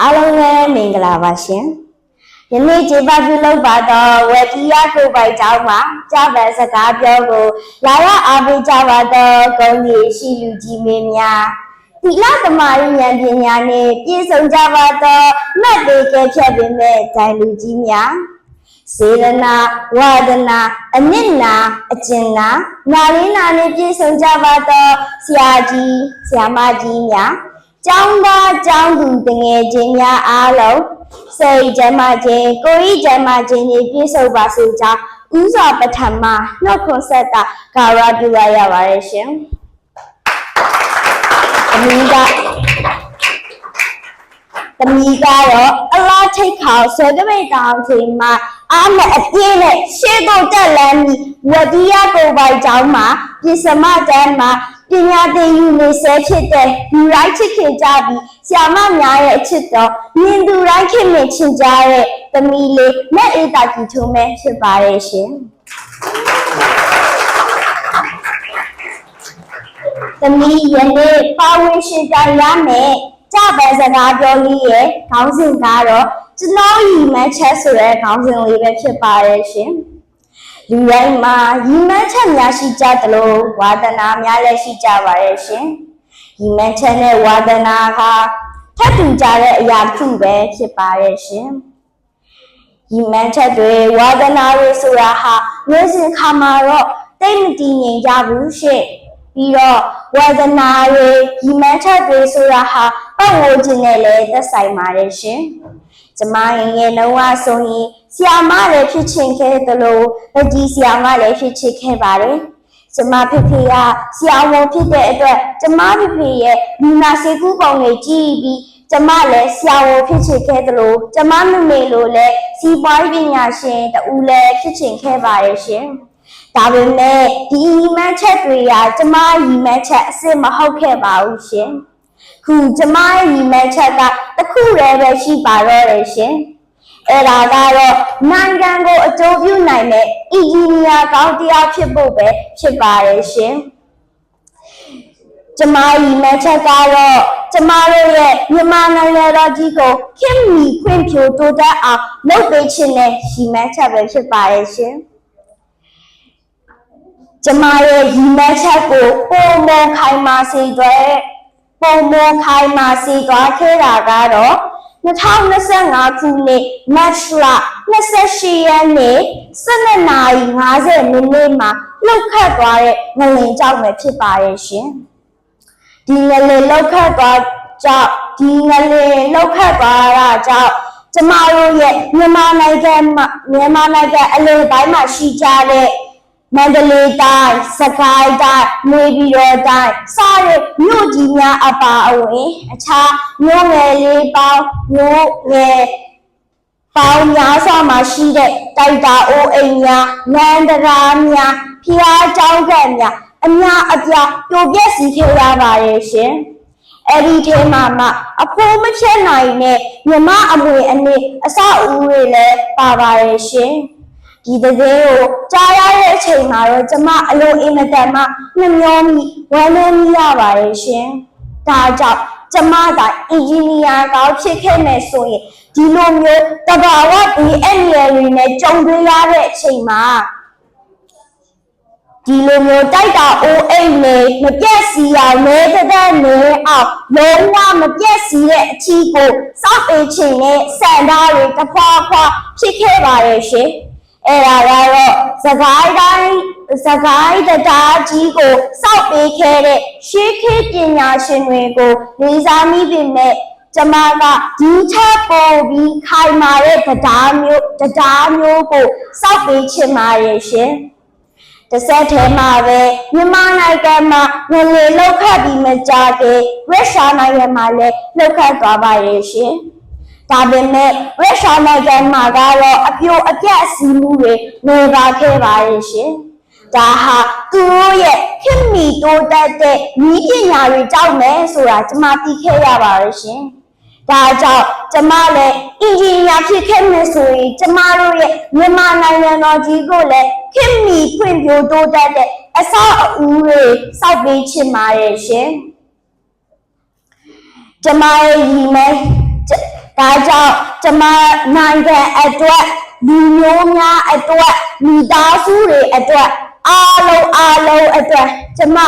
အားလုံးလည်းမင်္ဂလာပါရှင်ယနေ့ခြေပပြုလုပ်ပါတော့ဝတီယကိုပိုက်ကြောင်းမှာကြပန်စကားပြောကိုလာရအားပေးကြပါတော့ဂုံကြီးရှိလူကြီးမင်းများဒီလသမารဉာဏ်ပညာနဲ့ပြည့်စုံကြပါတော့မှတ်သေးကြဖြတ်ပင်မဲ့ဒိုင်လူကြီးများစေရနာဝါဒနာအနစ်နာအကျင်နာနာလေးနာနဲ့ပြည့်စုံကြပါတော့ဆရာကြီးဆရာမကြီးများ ကျောင်းသားကျောင်းသူတငယ်ချင်းများအားလုံးစိတ်ကျမ်းမာခြင်းကိုယ်ဤကျမ်းမာခြင်းနဲ့ပြည့်စုံပါစေကြောင်းဥစွာပထမနှုတ်ခွန်းဆက်တာဂါရဝပြုရရပါတယ်ရှင်အမိကတမီကတော့အလားထိတ်ခေါဆွဲကမိတ်တောင်ချိန်မှာအာမအပြည့်နဲ့ရှေ့ကိုတက်လန်းပြီးဝတိယကိုပိုင်ကျောင်းမှာပြစ္စမတန်းမှာ ပညာသင်ယူနေဆဲဖြစ်တဲ့လူတိုင်းချစ်ခင်ကြပြီးဆရာမများရဲ့အချစ်တော်မြင်သူတိုင်းခင်မင်ချင်ကြတဲ့သမီးလေးမဲ့အေးတာကြီးထုံးမဲ့ဖြစ်ပါရဲ့ရှင်သမီးယနေ့ပါဝင်ရှင်ပြရမယ်ကြပဲစကားပြောလေးရဲ့ခေါင်းစဉ်ကတော့ကျွန်တော်ရီမန်းချက်ဆိုတဲ့ခေါင်းစဉ်လေးပဲဖြစ်ပါရဲ့ရှင် လူတိုင်းမှာရီမန်းချက်များရှိကြသလိုဝါဒနာများလည်းရှိကြပါရဲ့ရှင်ရီမန်းချက်နဲ့ဝါဒနာဟာထပ်တူကြတဲ့အရာတစ်ခုပဲဖြစ်ပါရဲ့ရှင်ရီမန်းချက်တွေဝါဒနာတွေဆိုတာဟာမျိုးစင်ခါမှာတော့တိတ်မတည်ငြိမ်ကြဘူးရှင့်ပြီးတော့ဝေဒနာတွေဒီမန်းချက်တွေဆိုတာဟာပတ်ဝန်းကျင်နဲ့လည်းသက်ဆိုင်ပါတယ်ရှင်။ ကျမရင်ရဲ့လုံးဝဆိုရင်ဆီယာမလည်းဖြစ်ချင်ခဲ့သလိုလက်ကြီးဆီယာမလည်းဖြစ်ချင်ခဲ့ပါတယ်။ကျမဖေဖေကဆီယာဝန်ဖြစ်တဲ့အတွက်ကျမဖေဖေရဲ့လူနာစေကူးပုံတွေကြည့်ပြီးကျမလည်းဆရာဝန်ဖြစ်ချင်ခဲ့သလိုကျမမမေလိုလည်းစီးပွားရေးပညာရှင်တူလည်းဖြစ်ချင်ခဲ့ပါတယ်ရှင်။ဒါပေမဲ့ဒီရီမန်းချက်တွေကကျမရီမန်းချက်အစ်စ်မဟုတ်ခဲ့ပါဘူးရှင်ခုကျမရီမန်းချက်က တစ်ခုတည်းပဲရှိပါတော့တယ်ရှင်အဲ့ဒါကတော့နိုင်ငံကိုအကျိုးပြုနိုင်တဲ့အင်ဂျင်နီယာကောင်းတရားဖြစ်ဖို့ပဲဖြစ်ပါတယ်ရှင်ကျမရီမန်းချက်ကတော့ကျမတို့ရဲ့မြန်မာနိုင်ငံတော်ကြီးကိုခင်မီခွင့်ဖြိုတိုးတက်အောင်လုပ်ပေးခြင်းနဲ့ရီမန်းချက်ပဲဖြစ်ပါတယ်ရှင်။ကျမရဲ့ရည်မှန်းချက်ကိုပုံမခိုင်မာစေတဲ့ ပုံမခိုင်မာစေသွားခဲ့တာကတော့2025ခုနှစ်မတ်လ28ရက်နေ့12နာရီ50မိနစ်မှာလှုပ်ခတ်သွားတဲ့ငလင်ကြောင့်ပဲဖြစ်ပါရဲ့ရှင်ဒီငလင်လှုပ်ခတ်သွားကြောင့်ဒီငလင်လှုပ်ခတ်သွားတာကြောင့်ကျမတို့ရဲ့မြန်မာနိုင်ငံမှာမြန်မာနိုင်ငံအလယ်ပိုင်းမှာရှိကြတဲ့ မန္တလေးတိုင်းစကိုင်းတိုင်းမွေပြည်တော်တိုင်းစတဲ့မြို့ကြီးများအပါအဝင်အခြားမြို့ငယ်လေးပေါင်းမြို့ငယ်ပေါင်းများစွာမှာရှိတဲ့တိုက်တာအိုးအိမ်များနန္ဒရာများဖျားကျောင်းကများအများအပြားပြိုပြက်စီခဲ့ရပါတယ်ရှင်အဲ့ဒီထဲမှာမှအဖိုးမချက်နိုင်တဲ့မြမအမွေအနည်းအဆောက်အဦတွေလည်းပါပါတယ်ရှင်။ ဒီတကယ်ကိုကြားရတဲ့အချိန်မှာတော့ကျမအလိုအင်မတန်မှနှမျောမိဝမ်းနည်းမိရပါတယ်ရှင်။ဒါကြောင့်ကျမကအင်ဂျင်နီယာကောင်းဖြစ်ခဲ့မယ်ဆိုရင်ဒီလိုမျိုးတဘာဝဒီအန်ရယ်တွေနဲ့ကြုံတွေ့ရတဲ့အချိန်မှာဒီလိုမျိုးတိုက်တာအိုးအိမ်နေမပြက်စီအောင်နေတသက်နေအောင်လုံးဝမပြက်စီတဲ့အချီကိုစောက်ပေးခြင်းနဲ့စံသားတွေတစ်ခွာခွာဖြစ်ခဲ့ပါရဲ့ရှင်။ အဲ့ဒါကတော့စကိုင်းတိုင်းစကိုင်းတရားကြီးကိုစောက်ပေးခဲ့တဲ့ရှေးခေတ်ပညာရှင်တွေကိုလေးစားမိပေမဲ့ကျမကဒီချက်ပေါ်ပြီးခိုင်မာတဲ့တရားမျိုးတရားမျိုးကိုစောက်ပေးချင်ပါရဲ့ရှင်တစ်ဆက်တည်းမှာပဲမြန်မာနိုင်ငံမှာငလေလောက်ခတ်ပြီးမကြခင်ရုရှားနိုင်ငံမှာလည်းလောက်ခတ်သွားပါရဲ့ရှင်။ ဒါပေမဲ့ရုရှားနိုင်ငံမှာကတော့အပြိုအပြတ်အစည်းမှုတွေနေပါခဲ့ပါရဲ့ရှင်။ဒါဟာသူတို့ရဲ့ခင်မီတိုးတက်တဲ့ဤပညာတွေကြောင့်ပဲဆိုတာကျွန်မသိခဲ့ရပါရဲ့ရှင်။ဒါကြောင့်ကျမလည်းအင်ဂျင်နီယာဖြစ်ခဲ့မယ်ဆိုရင်ကျမတို့ရဲ့မြန်မာနိုင်ငံတော်ကြီးကိုလည်းခင်မီဖွံ့ဖြိုးတိုးတက်တဲ့အဆောက်အဦတွေစောက်ပေးချင်ပါရဲ့ရှင်။ကျမရဲ့ရည်မှန်းဒါ ကြောင့်ကျမနိုင်ငံအတွက်လူမျိုးများအတွက်မိသားစုတွေအတွက်အားလုံးအားလုံးအတွက်ကျမ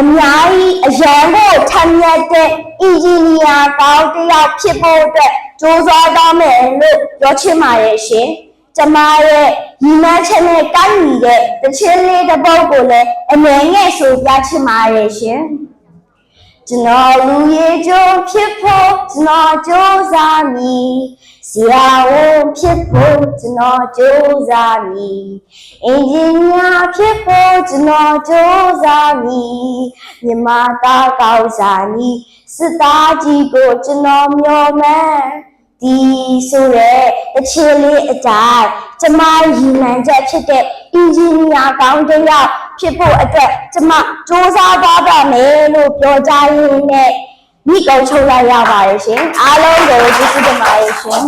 အများကြီးအရန်ကိုထမ်းမြတ်တဲ့အင်ဂျင်နီယာကောင်းတစ်ယောက်ဖြစ်ဖို့အတွက်ကြိုးစားတော့မယ်လို့ပြောချင်ပါတယ်ရှင်။ကျမရဲ့ညီမချက်နဲ့ကိုက်ညီတဲ့တခြင်းလေးတစ်ပုဒ်ကိုလည်းအငယ်ငယ်ဆိုပြချင်ပါတယ်ရှင်။ ကျွန်တော်လူရည်ကြိုးဖြစ်ဖို့ကျွန်တော်ကြိုးစားမည်ဆရာဝန်ဖြစ်ဖို့ကျွန်တော်ကြိုးစားမည်အင်ဂျင်နီယာဖြစ်ဖို့ကျွန်တော်ကြိုးစားမည်မြမသားကောင်းစားမည်စစ်သားကြီးကိုကျွန်တော်မျှော်မှန်းဒီဆိုရဲတချီလေးအတိုင်းကျမရည်မှန်းချက်ဖြစ်တဲ့အင်ဂျင်နီယာကောင်းတစ်ယောက် ဖြစ်ဖို့အတွက်ကျမစူးစမ်းသွားပါမယ်လို့ပြောကြရင်းနဲ့မိကုံချုပ်လိုက်ရပါတယ်ရှင်အားလုံးကိုကျေးဇူးတင်ပါတယ်ရှင်